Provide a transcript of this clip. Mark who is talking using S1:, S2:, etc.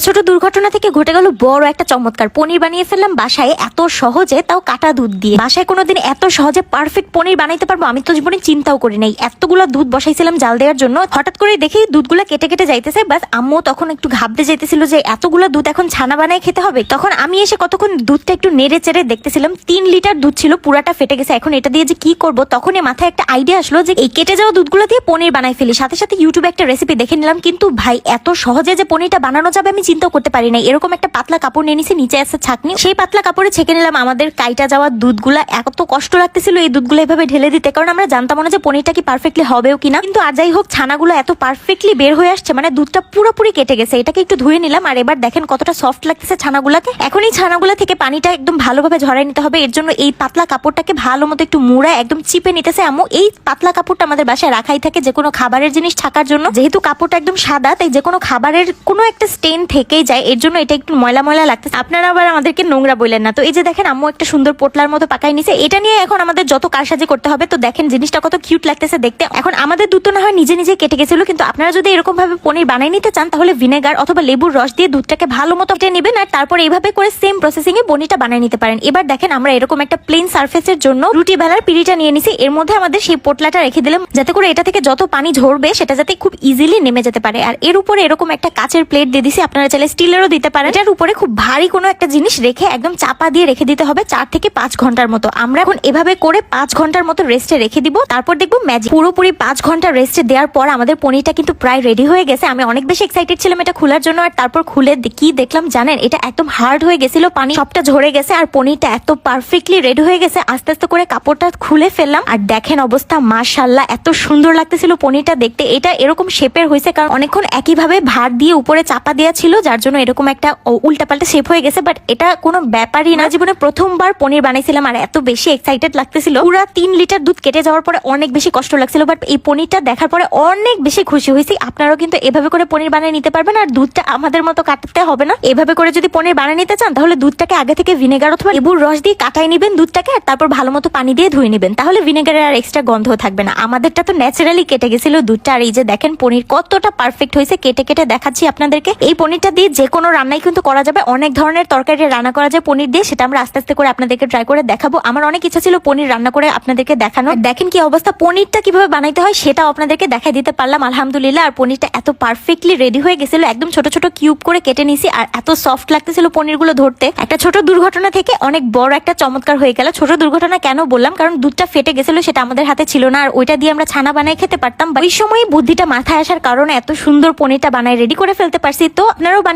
S1: একটা ছোট দুর্ঘটনা থেকে ঘটে গেল বড় একটা চমৎকার। পনির বানিয়ে ফেললাম বাসায় এত সহজে, তাও কাটা দুধ দিয়ে। বাসায় কোনোদিন এত সহজে পারফেক্ট পনির বানাইতে পারব, আমি তো জীবনে চিন্তাও করি নাই। এতগুলো দুধ বসাইছিলাম জাল দেওয়ার জন্য, হঠাৎ করে দেখি দুধগুলো কেটে কেটে যাইতেছে, বাস আম্মু তখন একটু ঘাবড়ে যাইতেছিল যে এতগুলো দুধ এখন ছানা বানায় খেতে হবে। তখন আমি এসে কতক্ষণ দুধটা একটু নেড়ে চেড়ে দেখতেছিলাম, তিন লিটার দুধ ছিল, পুরাটা ফেটে গেছে। এখন এটা দিয়ে যে কি করব, তখনই মাথায় একটা আইডিয়া আসলো যে এই কেটে যাওয়া দুধগুলো দিয়ে পনির বানাই ফেলি। সাথে সাথে ইউটিউবে একটা রেসিপি দেখে নিলাম, কিন্তু ভাই, এত সহজে যে পনিরটা বানানো যাবে আমি চিন্তাও করতে পারি না এরকম একটা পাতলা কাপড় নিয়ে নিছি, নিচে আছে ছাকনি। সেই পাতলা কাপড়ে ছেঁকে নিলাম আমাদের কাইটা যাওয়া দুধগুলা। এত কষ্ট লাগতেছিল এই দুধগুলো এভাবে ঢেলে দিতে, কারণ আমরা জানতাম না যে পনিরটা কি পারফেক্টলি হবেও কিনা। কিন্তু আর যাই হোক, ছানাগুলো এত পারফেক্টলি বের হয়ে আসছে মানে দুধটা পুরোপুরি কেটে গেছে। এটাকে একটু ধুয়ে নিলাম, আর এবার দেখেন কতটা সফট লাগতেছে ছানাগুলাকে। এখন এই ছানাগুলা থেকে পানিটা একদম ভালোভাবে ঝরাই নিতে হবে। এর জন্য এই পাতলা কাপড়টাকে ভালো মতো একটু মুড়া একদম চিপে নিতেছে আম্মু। এই পাতলা কাপড়টা আমাদের বাসায় রাখাই থাকে যে কোনো খাবারের জিনিস থাকার জন্য। যেহেতু কাপড়টা একদম সাদা, তাই যে কোনো খাবারের কোনো একটা স্টেন থেকেই যায়, এর জন্য এটা একটু ময়লা ময়লা লাগতেছে। আপনারা আবার আমাদেরকে নোংরা বললেন না। তো এই যে দেখেন, আম্মু একটা সুন্দর পোটলার মতো পাকাই নিছে। এটা নিয়ে এখন আমাদের যত কারসাজি করতে হবে, তো দেখেন জিনিসটা কত কিউট লাগতেছে দেখতে। এখন আমাদের দুধ না হয় নিজে নিজে কেটে গেছিল, কিন্তু আপনারা যদি এরকম ভাবে পনির বানাই নিতে চান, তাহলে ভিনেগার অথবা লেবুর রস দিয়ে দুধটাকে ভালো মতো কেটে নেবেন, আর তারপর এইভাবে করে সেম প্রসেসিং এ পনিরটা বানাই নিতে পারেন। এবার দেখেন, আমরা এরকম একটা প্লেন সার্ফেসের জন্য রুটি বেলার পিড়িটা নিয়ে নিছি। এর মধ্যে আমাদের সেই পোটলাটা রেখে দিলাম, যাতে করে এটা থেকে যত পানি ঝরবে, সেটা যাতে খুব ইজিলি নেমে যেতে পারে। আর এর উপরে এরকম একটা কাচের প্লেট দিয়ে দিছি, আপনারা চাইলে স্টিলেরও দিতে পারেন। এটার উপরে খুব ভারী কোনো একটা জিনিস রেখে একদম চাপা দিয়ে রেখে দিতে হবে চার থেকে পাঁচ ঘণ্টার মতো। আমরা এখন এভাবে করে পাঁচ ঘণ্টার মতো রেস্টে রেখে দিব। তারপর দেখব ম্যাজিক পুরোপুরি পাঁচ ঘণ্টা রেস্টে দেওয়ার পর আমাদের পনিরটা কিন্তু প্রায় রেডি হয়ে গেছে। আমি অনেক বেশি এক্সাইটেড ছিলাম এটা খোলার জন্য আর তারপর খুলে কি দেখলাম জানেন? এটা একদম হার্ড হয়ে গেছিল, পানি সবটা ঝরে গেছে আর পনিরটা এত পারফেক্টলি রেডি হয়ে গেছে। আস্তে আস্তে করে কাপড়টা খুলে ফেললাম। আর দেখেন অবস্থা মাশাল্লাহ এত সুন্দর লাগতেছিল পনিরটা দেখতে। এটা এরকম শেপের হয়েছে কারণ অনেকক্ষণ একইভাবে ভার দিয়ে উপরে চাপা দেওয়া ছিল। যার জন্য এরকম একটা উল্টাপাল্টা শেপ হয়ে গেছে বাট এটা কোনো ব্যাপারই না। জীবনে প্রথমবার পনির বানাইছিলাম আর এত বেশি এক্সাইটেড লাগতেছিল। পুরা তিন লিটার দুধ কেটে যাওয়ার পরে অনেক বেশি কষ্ট লাগছিল বাট এই পনিরটা দেখার পরে অনেক বেশি খুশি হয়েছি। আপনারাও কিন্তু এভাবে করে পনির বানিয়ে নিতে পারবেন আর দুধটা আমাদের মতো কাটাতে হবে না। এভাবে করে যদি পনির বানিয়ে নিতে চান, তাহলে দুধটাকে আগে থেকে ভিনেগার অথবা লেবুর রস দিয়ে কাটাই নেবেন দুধটাকে আর তারপর ভালো মতো পানি দিয়ে ধুয়ে নেবেন। তাহলে ভিনেগারের আর এক্সট্রা গন্ধ থাকবে না। আমাদেরটা তো ন্যাচারালি কেটে গেছিল দুধটা। আর এই যে দেখেন, পনির কতটা পারফেক্ট হয়েছে। কেটে কেটে দেখাচ্ছি আপনাদেরকে। এই পনিরটা দিয়ে যে কোনো রান্নাই কিন্তু করা যাবে। অনেক ধরনের তরকারি রান্না করা যায় পনির দিয়ে, সেটা আমরা আস্তে আস্তে করে আপনাদেরকে ট্রাই করে দেখাবো। আমার অনেক ইচ্ছা ছিল পনির রান্না করে আপনাদেরকে দেখানো দেখেন কি অবস্থা, পনিরটা কীভাবে বানাইতে হয় সেটাও আপনাদেরকে দেখাই দিতে পারলাম, আলহামদুলিল্লাহ। আর পনিরটা এত পারফেক্টলি রেডি হয়ে গেছিল, একদম ছোট ছোট কিউব করে কেটে নিছি, আর এত সফট লাগতেছিল পনিরগুলো ধরতে। একটা ছোট দুর্ঘটনা থেকে অনেক বড় একটা চমৎকার হয়ে গেল। ছোট দুর্ঘটনা কেন বললাম? কারণ দুধটা ফেটে গেছিল, সেটা আমাদের হাতে ছিল না, আর ওইটা দিয়ে আমরা ছানা বানাই খেতে পারতাম। ওই সময় বুদ্ধিটা মাথায় আসার কারণে এত সুন্দর পনিরটা বানাই রেডি করে ফেলতে পারছি। তো আপনারাও বানিয়ে